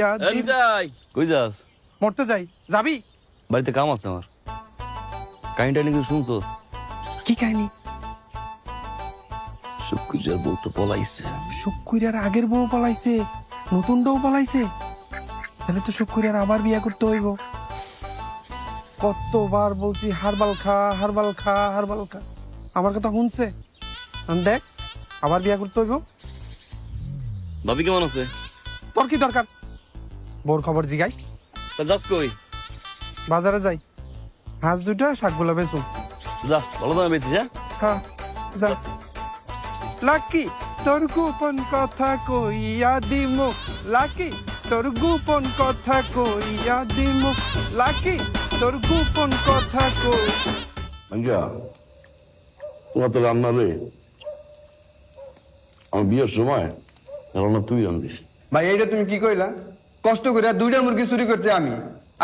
যাই কই যাস? মরতে যাই। যাবি? বাড়িতে কাম আছে আমার। কাহিনীটা নাকি শুনছস? কি কাহিনী? শুক্রিয়ার বউ তো পলাইছে। আগের বউ পালাইছে নতুন বউ পালাইছে। তাহলে তো শুক্কুরিয়ার আবার বিয়ে করতে হইব। কতবার বলছি হারবাল খা হারবাল খা হারবাল খা। আমার কথা শুনছে? দেখ আবার বিয়ে করতে হইব। ভাবি কেমন আছে? তোর কি দরকার? বোর খবর জিগাই। তা যাস কই? বাজারে যাই। হাঁস দুইটা শাকগুলা বেচুন যা ভালো দামে বেচিস হ্যাঁ? হ্যাঁ যা। লাকি তোর গোপন কথা কইয়া দিমু। লাকি তোর গোপন কথা কইয়া দিমু। লাকি তোর গোপন কথা কই আঞ্জা তোমার তো রান্না রে। আমার বিয়ের সময় রান্না তুই রান্ধিস। ভাই এইটা তুমি কি কইলা? কষ্ট করে দুইটা মুরগি চুরি করছে আমি।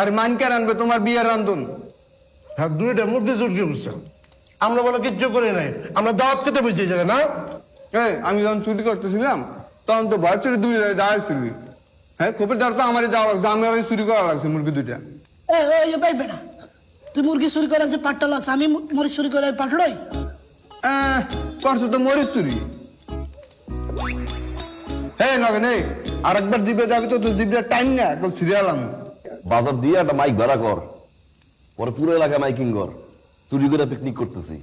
আর মানকে আনবে তোমার বিয়ের রান্ধন হ্যাঁ দুইটা মুরগি চুরকি উঠছে আমরা বলো কিচ্ছু করি নাই। আমরা দাওয়াত খেতে বুঝছি জায়গায় না? হ্যাঁ আমি যখন চুরি করতেছিলাম তখন তো ভয় চুরি দুই দাঁড়াইছিল হ্যাঁ খোপের দাঁড় তো আমারই যাওয়া লাগছে আমি চুরি করা লাগছে মুরগি দুইটা। এ ভাই বেটা তুই মুরগি চুরি করে যে পাটটা লাগছে আমি মরিচ চুরি করে পাঠড়ই করছ তো মরিস চুরি। হ্যাঁ নগেন এই। আরেকবার জিপে যাবি তো তোর জিপটা টাইম না একদম সিরিয়াল আমি বাজার দিয়ে একটা মাইক ভাড়া কর। পরে পুরো এলাকায় মাইকিং কর। চুরি করে পিকনিক করতেছি।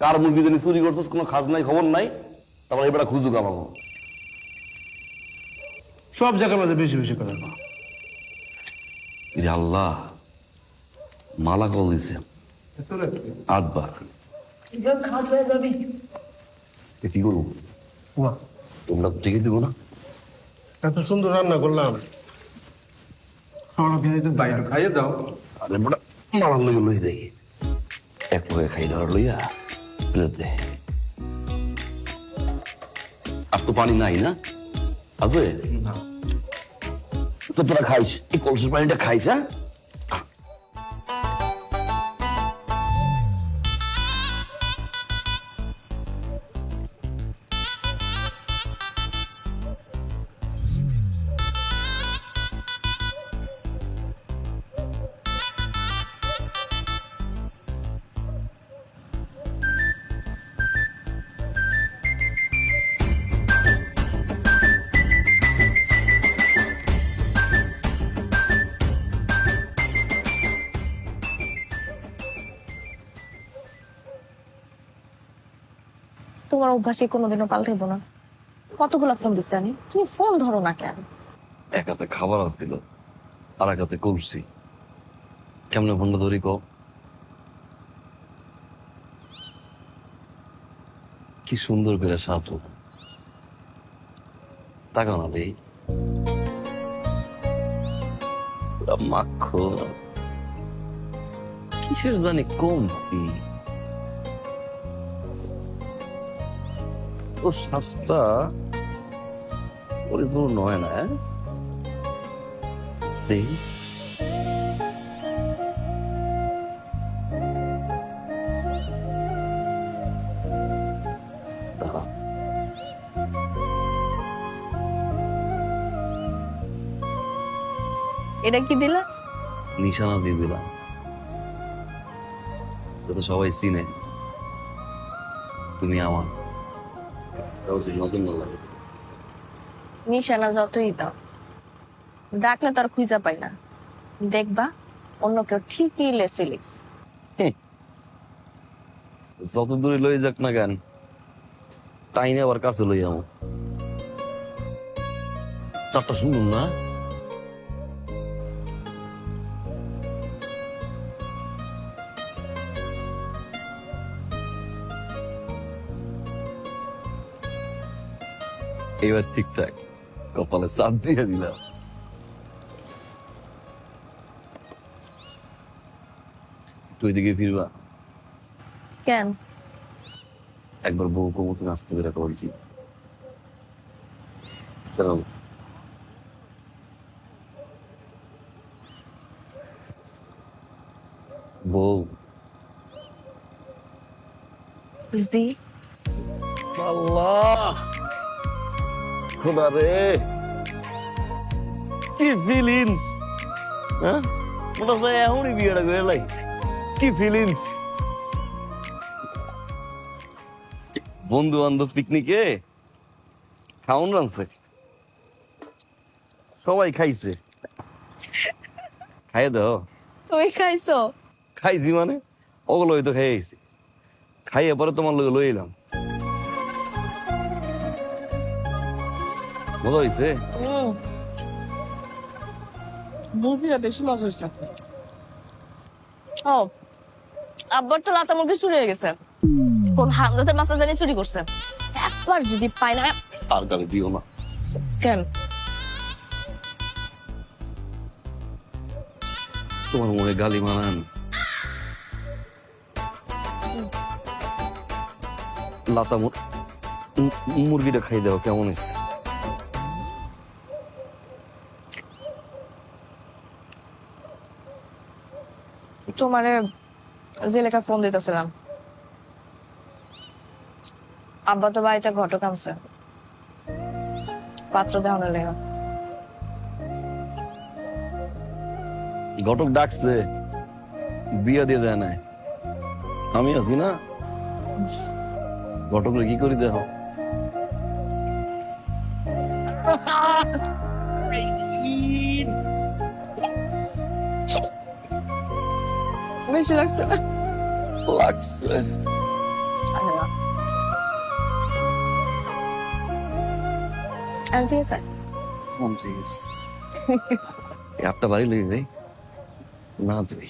কার মুরগি জানি চুরি করছিস কোনো খাজ নাই খবর নাই? তারপর এবার খুঁজুক আমাকে সব জায়গার মধ্যে বেশি বেশি করে না ইরে আল্লাহ মালা কল দিছে। আটবার। কি করব? তোমরা তো টিকিট দিব না? এত সুন্দর রান্না করলাম। খাওয়া তো বাইরে খাইয়ে দাও। আরে বড় মালা লই লই দেখি এক পকে খাই দেওয়ার লইয়া প্লেট দে। আর তো পানি নাই না? আছে? তো তোরা খাইস। এই কলসের পানিটা খাইস হ্যাঁ? তোমার অভ্যাসে কোনোদিনও পাল্টাইবো না। কতগুলো ফোন দিচ্ছে আমি তুমি ফোন ধরো না কেন? এক হাতে খাবার দিল, আর এক হাতে কলসি। কেমনে ফোনটা ধরি কও? কি সুন্দর করে সাজো। তাকাও না ভাই মাখন কিসের জানি কম ও পরিপূর্ণ হয় না হ্যাঁ? দেখি এটা কি দিলা? নিশানা দিয়ে দিলাম যাতে সবাই চিনে। তুমি আমার। নিশানা যতই দাও ডাকলে তার খুঁজা পাই না। দেখবা অন্য কেউ ঠিকই লেসে লিখস যত দূরে লই যাক না কেন টাইনে আবার কাছে লই আমার চারটা শুনুন না? এবার ঠিকঠাক। কপালে চাপ দিয়ে দিলাম। তুই দিকে ফিরবা। কেন? একবার বউ বলছি চলো। বউ। জি। আল্লাহ! খোদা রে। কি ফিলিংস হ্যাঁ? মনে হয় এখনই বিয়েটা করে লাই। কি ফিলিংস বন্ধু বান্ধব পিকনিকে খাওন রানছে সবাই খাইছে। খাই দাও তুমি খাইছো? খাইছি মানে? ওগুলো হয়তো খেয়ে গেছি খাইয়ে পরে তোমার লোক লই এলাম মজা হয়েছে মুরগিটা বেশি মজা হয়েছে ও। আব্বার তো লাতা মুরগি চুরি হয়ে গেছে। কোন হারামদাদের মাছ জানি চুরি করছে। একবার যদি পাই না আর গালি দিও না। কেন? তোমার মনে গালি মানান। লাতা মুরগিটা খাই দাও কেমন হয়েছে তোমারে যে লেখা ফোন দিতেছিলাম। আব্বা তো বাড়িতে ঘটক আনছে। পাত্র দেওয়ানোর লেখা ঘটক ডাকছে বিয়া দিয়ে দেয় নাই। আমি আছি না। ঘটক কি করি দেহ বেশি লাগছে। লাগছে। ঠিক আছে আপটা বাড়ি লেগে যাই। না তুই